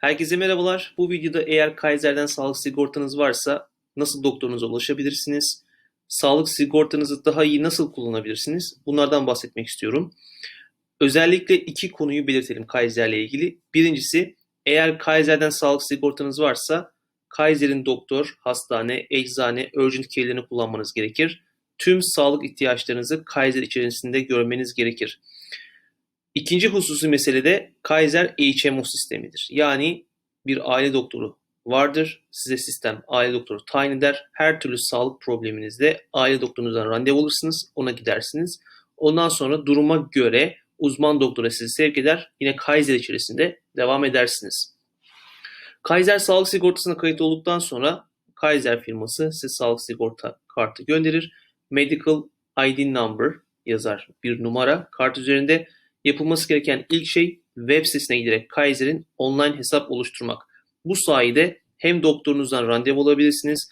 Herkese merhabalar. Bu videoda eğer Kaiser'den sağlık sigortanız varsa nasıl doktorunuza ulaşabilirsiniz? Sağlık sigortanızı daha iyi nasıl kullanabilirsiniz? Bunlardan bahsetmek istiyorum. Özellikle iki konuyu belirtelim Kaiser'le ilgili. Birincisi eğer Kaiser'den sağlık sigortanız varsa Kaiser'in doktor, hastane, eczane, urgent care'lerini kullanmanız gerekir. Tüm sağlık ihtiyaçlarınızı Kaiser içerisinde görmeniz gerekir. İkinci hususi mesele de Kaiser HMO sistemidir. Yani bir aile doktoru vardır. Size sistem aile doktoru tayin eder. Her türlü sağlık probleminizde aile doktorunuzdan randevu alırsınız. Ona gidersiniz. Ondan sonra duruma göre uzman doktora sizi sevk eder. Yine Kaiser içerisinde devam edersiniz. Kaiser sağlık sigortasına kayıt olduktan sonra Kaiser firması size sağlık sigorta kartı gönderir. Medical ID number yazar bir numara kart üzerinde. Yapılması gereken ilk şey web sitesine giderek Kaiser'in online hesap oluşturmak. Bu sayede hem doktorunuzdan randevu alabilirsiniz,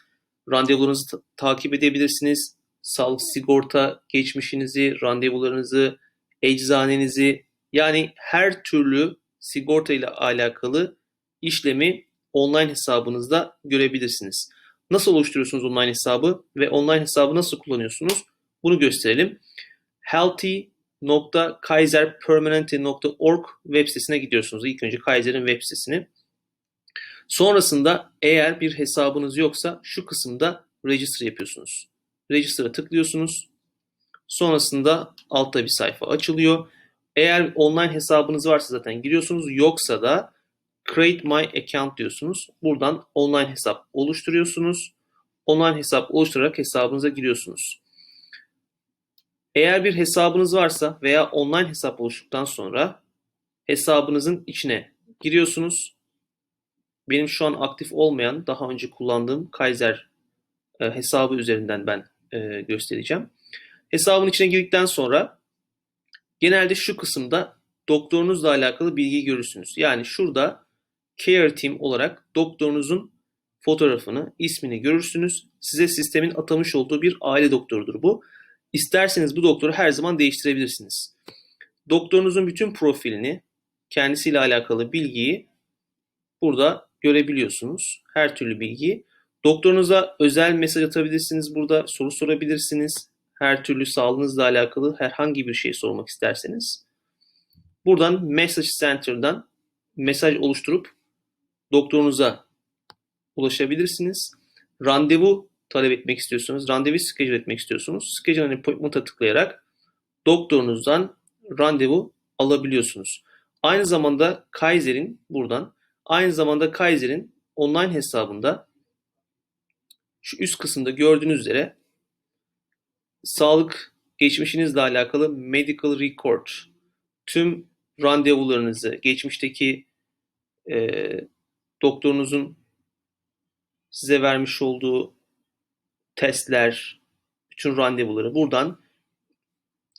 randevularınızı ta- takip edebilirsiniz, sağlık sigorta geçmişinizi, randevularınızı, eczanenizi yani her türlü sigorta ile alakalı işlemi online hesabınızda görebilirsiniz. Nasıl oluşturuyorsunuz online hesabı ve online hesabı nasıl kullanıyorsunuz? Bunu gösterelim. healthy.kaiserpermanente.org web sitesine gidiyorsunuz. İlk önce Kaiser'in web sitesini. Sonrasında eğer bir hesabınız yoksa şu kısımda register yapıyorsunuz. Register'a tıklıyorsunuz. Sonrasında altta bir sayfa açılıyor. Eğer online hesabınız varsa zaten giriyorsunuz. Yoksa da Create My Account diyorsunuz. Buradan online hesap oluşturuyorsunuz. Online hesap oluşturarak hesabınıza giriyorsunuz. Eğer bir hesabınız varsa veya online hesap oluştuktan sonra hesabınızın içine giriyorsunuz. Benim şu an aktif olmayan, daha önce kullandığım Kaiser e, hesabı üzerinden ben e, göstereceğim. Hesabın içine girdikten sonra genelde şu kısımda doktorunuzla alakalı bilgiyi görürsünüz. Yani şurada Care Team olarak doktorunuzun fotoğrafını, ismini görürsünüz. Size sistemin atamış olduğu bir aile doktorudur bu. İsterseniz bu doktoru her zaman değiştirebilirsiniz. Doktorunuzun bütün profilini, kendisiyle alakalı bilgiyi burada görebiliyorsunuz. Her türlü bilgiyi. Doktorunuza özel mesaj atabilirsiniz burada, soru sorabilirsiniz. Her türlü sağlığınızla alakalı herhangi bir şey sormak isterseniz. Buradan Message Center'dan mesaj oluşturup doktorunuza ulaşabilirsiniz. Randevu talep etmek istiyorsunuz, randevu schedule etmek istiyorsunuz. Schedule an appointment'a tıklayarak doktorunuzdan randevu alabiliyorsunuz. Aynı zamanda Kaiser'in buradan, aynı zamanda Kaiser'in online hesabında şu üst kısımda gördüğünüz üzere sağlık geçmişinizle alakalı medical record, tüm randevularınızı, geçmişteki e, doktorunuzun size vermiş olduğu testler, bütün randevuları buradan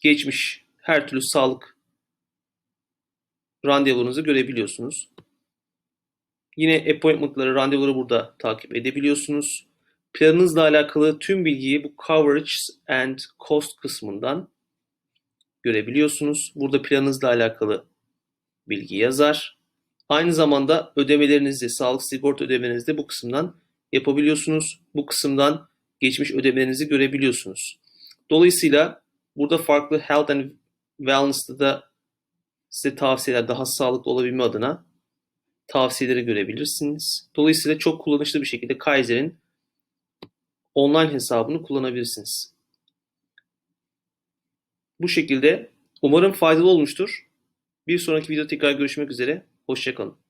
geçmiş her türlü sağlık randevularınızı görebiliyorsunuz. Yine appointment'ları, randevuları burada takip edebiliyorsunuz. Planınızla alakalı tüm bilgiyi bu coverage and cost kısmından görebiliyorsunuz. Burada planınızla alakalı bilgi yazar. Aynı zamanda ödemelerinizi, sağlık sigorta ödemelerinizi de bu kısımdan yapabiliyorsunuz. Bu kısımdan geçmiş ödemelerinizi görebiliyorsunuz. Dolayısıyla burada farklı health and wellness'ta da size tavsiyeler daha sağlıklı olabilme adına tavsiyeleri görebilirsiniz. Dolayısıyla çok kullanışlı bir şekilde Kaiser'in online hesabını kullanabilirsiniz. Bu şekilde umarım faydalı olmuştur. Bir sonraki videoda tekrar görüşmek üzere. Hoşçakalın.